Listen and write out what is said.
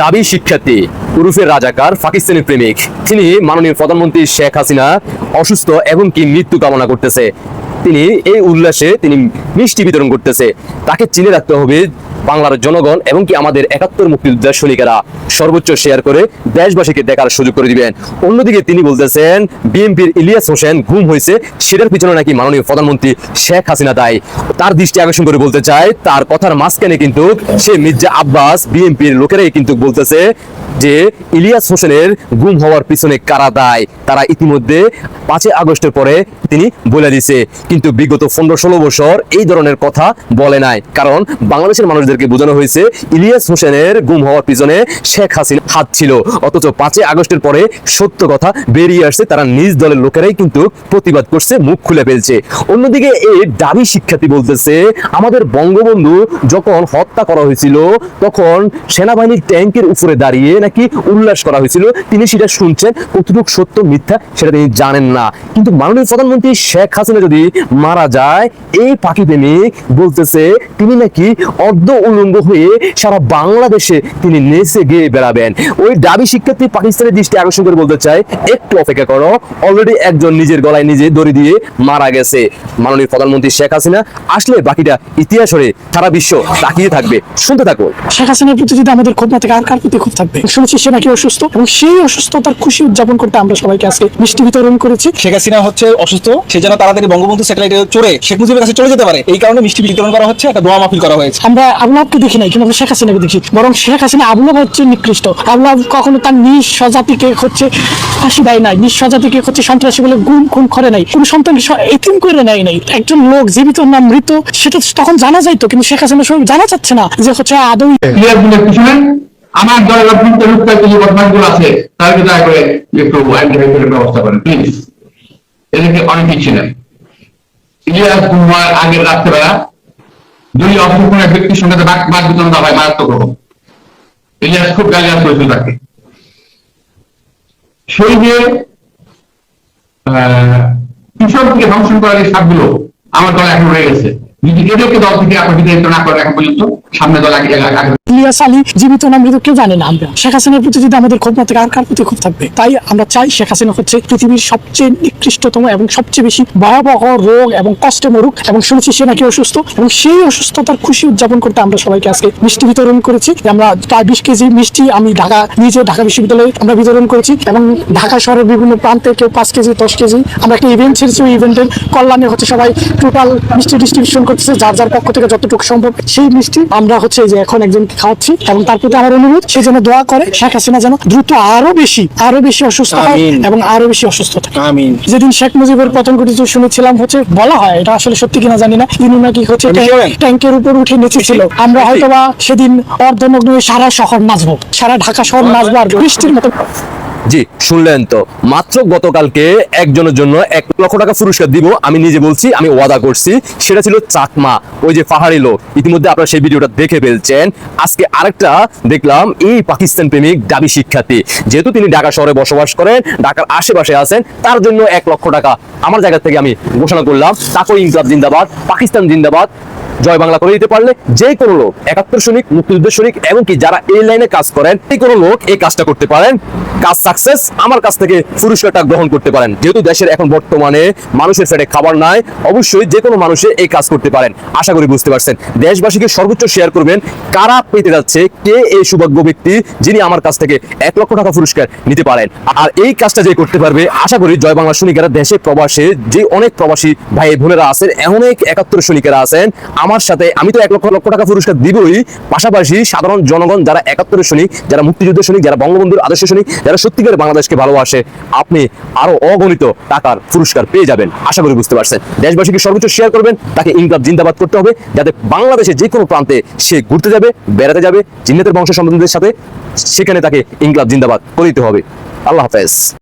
দাবি শিক্ষার্থী উরুফের রাজাকার পাকিস্তানি প্রেমিক। তিনি মাননীয় প্রধানমন্ত্রী শেখ হাসিনা অসুস্থ এবং কি মৃত্যু কামনা করতেছে। তিনি এই উল্লাসে তিনি মিষ্টি বিতরণ করতেছে। তাকে চিনে রাখতে হবে বাংলার জনগণ এবং কি আমাদের একাত্তর মুক্তিযোদ্ধা সৈনিকেরা সর্বোচ্চ শেয়ার করে দেশবাসীকে দেখার সুযোগ করে দিবেন। অন্যদিকে তিনি বলতেছেন, বিএনপির ইলিয়াস হোসেন গুম হয়েছে, সেটার পিছনে নাকি মাননীয় প্রধানমন্ত্রী শেখ হাসিনা দায়। তার দৃষ্টি আকর্ষণ করে বলতে চায় তার কথার মাঝখানে কিন্তু সে মির্জা আব্বাস বিএনপির লোকেরাই কিন্তু বলতেছে যে ইলিয়াস হোসেনের গুম হওয়ার পিছনে কারা দায়, তারা ইতিমধ্যে পাঁচই আগস্টের পরে তিনি বলে দিছে। কিন্তু বিগত পনেরো ষোলো বছর এই ধরনের কথা বলে নাই। কারণ বাংলাদেশের মানুষদেরকে বোঝানো হয়েছে, ইলিয়াস হোসেনের গুম হওয়ার পিছনে শেখ হাসিনা হাত ছিল। অথচ পাঁচই আগস্টের পরে সত্য কথা বেরিয়ে আসছে, তারা নিজ দলের লোকেরাই কিন্তু প্রতিবাদ করছে, মুখ খুলে ফেলছে। অন্যদিকে এই দাবি শিক্ষার্থী বলতেছে, আমাদের বঙ্গবন্ধু যখন হত্যা করা হয়েছিল, তখন সেনাবাহিনীর ট্যাঙ্কের উপরে দাঁড়িয়ে নাকি উল্লাস করা হয়েছিল? তিনি সেটা শুনছেন, কতটুকু সত্য, মিথ্যা, সেটা তিনি জানেন না। কিন্তু মাননীয় প্রধানমন্ত্রী শেখ হাসিনা যদি মারা যায়, এই পাখি প্রেমিক বলতেছে, তিনি নাকি অর্ধ উলঙ্গ হয়ে সারা বাংলাদেশে তিনি নেচে গিয়ে বেড়াবেন। ওই দাবি শিক্ষার্থী পাকিস্তানের দৃষ্টি আকর্ষণ করে বলতে চায় একটু অপেক্ষা করো অলরেডি একজন নিজের গলায় নিজে দড়ি দিয়ে মারা গেছে। মাননীয় প্রধানমন্ত্রী শেখ হাসিনা, আসলে বাকিটা ইতিহাস হয়ে সারা বিশ্ব তাকিয়ে থাকবে। শুনতে থাকো শেখ হাসিনার প্রতি যদি আমাদের ক্ষোভ না থাকে, আর কার প্রতি ক্ষোভ থাকবে? শুনেছি সে নাকি অসুস্থ এবং সেই অসুস্থতার খুশি উদযাপন করতে আমরা সবাইকে আজকে মিষ্টি বিতরণ করেছি। শেখ হাসিনা হচ্ছে অসুস্থ সে যেন তাড়াতাড়ি বঙ্গবন্ধু স্যাটেলাইটে চড়ে শেখ মুজিবের কাছে চলে যেতে পারে। এই কারণে মিষ্টি বিতরণ করা হচ্ছে একটা দোয়া মাহফিল করা হয়েছে। আমরা আবুলাবকে দেখি নাই কিন্তু আমরা শেখ হাসিনাকে দেখি। বরং শেখ হাসিনা আবুলাব হচ্ছে নিকৃষ্ট। আবুলাব কখনো তার নিজ স্বজাতিকে হচ্ছে ফাঁসি দেয় নাই নিজ স্বজাতিকে হচ্ছে সন্ত্রাসী বলে গুম খুন করে নাই কোন সন্তানকে এতিম করে নেয় নাই। একজন লোক জীবিত না মৃত সেটা তখন জানা যাইতো কিন্তু শেখ হাসিনা সব জানা যাচ্ছে না যে হচ্ছে আদৌ আমার দলের অভ্যন্তর রূপকার যে বদমাশগুলো আছে তাদেরকে দয়া করে একটু আইডেন্টিফাই ব্যবস্থা করেন? প্লিজ এদেরকে অনেক কিছু নেই ইলিয়াস কুমার আগের রাত্রেবেলা দুই অসুখ ব্যক্তির সঙ্গে বাক বিতরণ হয় মারাত্মক রকম। ইলিয়াস খুব গালিয়াস করেছিল তাকে। সেই যে আহ, কৃষককে ধ্বংসন করার সাপগুলো আমার দল এখন রয়ে গেছে। অসুস্থতার খুশি উদযাপন করতে আমরা সবাইকে আজকে মিষ্টি বিতরণ করেছি। আমরা প্রায় বিশ কেজি মিষ্টি আমি ঢাকা, নিজে ঢাকা বিশ্ববিদ্যালয়ে আমরা বিতরণ করেছি এবং ঢাকা শহরের বিভিন্ন প্রান্তে কেউ পাঁচ কেজি, দশ কেজি, আমরা একটা ইভেন্ট ছেড়েছি ইভেন্টের কল্যাণে হচ্ছে সবাই টোটাল মিষ্টি ডিস্ট্রিবিউশন করতেছে যার যার পক্ষ থেকে যতটুকু সম্ভব সেই মিষ্টি আমরা হচ্ছে যে এখন একজন খাওয়াচ্ছি এবং তার প্রতি আমার অনুরোধ সেই জন্য দোয়া করে শেখ হাসিনা যেন দ্রুত আরও বেশি আরও বেশি অসুস্থ হয় এবং আরও বেশি অসুস্থ থাকে। যেদিন শেখ মুজিবের পতন ঘটেছে শুনেছিলাম হচ্ছে বলা হয় এটা আসলে সত্যি কিনা জানি না তিনি নাকি হচ্ছে? ট্যাঙ্কের উপর উঠে নেচেছিল। আমরা হয়তোবা সেদিন অর্ধনগ্ন সারা শহর নাচবো সারা ঢাকা শহর নাচবো আর বৃষ্টির মতো জি, শুনলেন তো। মাত্র গতকালকে একজনের জন্য এক লক্ষ টাকা পুরস্কার দিব, আমি নিজে বলছি, আমি ওয়াদা করছি। সেটা ছিল চাকমা, ওই যে পাহাড়ি লোক। ইতিমধ্যে আপনারা সেই ভিডিওটা দেখে ফেলছেন। আজকে আরেকটা দেখলাম, এই পাকিস্তান প্রেমিক দাবি শিক্ষার্থী। যেহেতু তিনি ঢাকা শহরে বসবাস করেন, ঢাকার আশেপাশে আছেন, তার জন্য এক লক্ষ টাকা আমার জায়গা থেকে আমি ঘোষণা করলাম। তাকে ইনকলাব জিন্দাবাদ, পাকিস্তান জিন্দাবাদ। জয় বাংলা করে দিতে পারলে যে কোনো লোক, একাত্তর সৈনিক, মুক্তিযুদ্ধের সৈনিক, এমনকি যারা এই লাইনে কাজ করেন, যে কোনো লোক এই কাজটা করতে পারেন। কাজ সাকসেস আমার কাছ থেকে পুরস্কারটা গ্রহণ করতে পারেন। যেহেতু দেশের এখন বর্তমানে মানুষের পেটে খাবার নাই, অবশ্যই যে কোনো মানুষে এই কাজ করতে পারেন। আশা করি বুঝতে পারছেন। দেশবাসীকে সর্বোচ্চ শেয়ার করবেন কারা পেতে যাচ্ছে, কে এই সৌভাগ্য ব্যক্তি যিনি আমার কাছ থেকে এক লক্ষ টাকা পুরস্কার নিতে পারেন। আর এই কাজটা যে করতে পারবে, আশা করি জয় বাংলা সৈনিকেরা দেশে প্রবাসে যে অনেক প্রবাসী ভাই বোনেরা আছেন, এমন অনেক একাত্তর সৈনিকেরা আছেন আমার সাথে আমি তো এক লক্ষ লক্ষ টাকা পুরস্কার দিবই। পাশাপাশি সাধারণ জনগণ যারা একাত্তরের সৈনিক যারা মুক্তিযুদ্ধের সৈনিক যারা বঙ্গবন্ধুর আদর্শ সৈনিক যারা সত্যিকার বাংলাদেশকে ভালোবাসে, আপনি আরও অগণিত টাকার পুরস্কার পেয়ে যাবেন। আশা করি বুঝতে পারছেন। দেশবাসীকে সর্বোচ্চ শেয়ার করবেন, তাকে ইনকাম জিন্দাবাদ করতে হবে, যাতে বাংলাদেশে যে কোনো প্রান্তে সে ঘুরতে যাবে, বেড়াতে যাবে, জিন্নাতের বংশ সম্বন্ধের সাথে, সেখানে তাকে ইনকলাব জিন্দাবাদ করে দিতে হবে। আল্লাহ হাফেজ।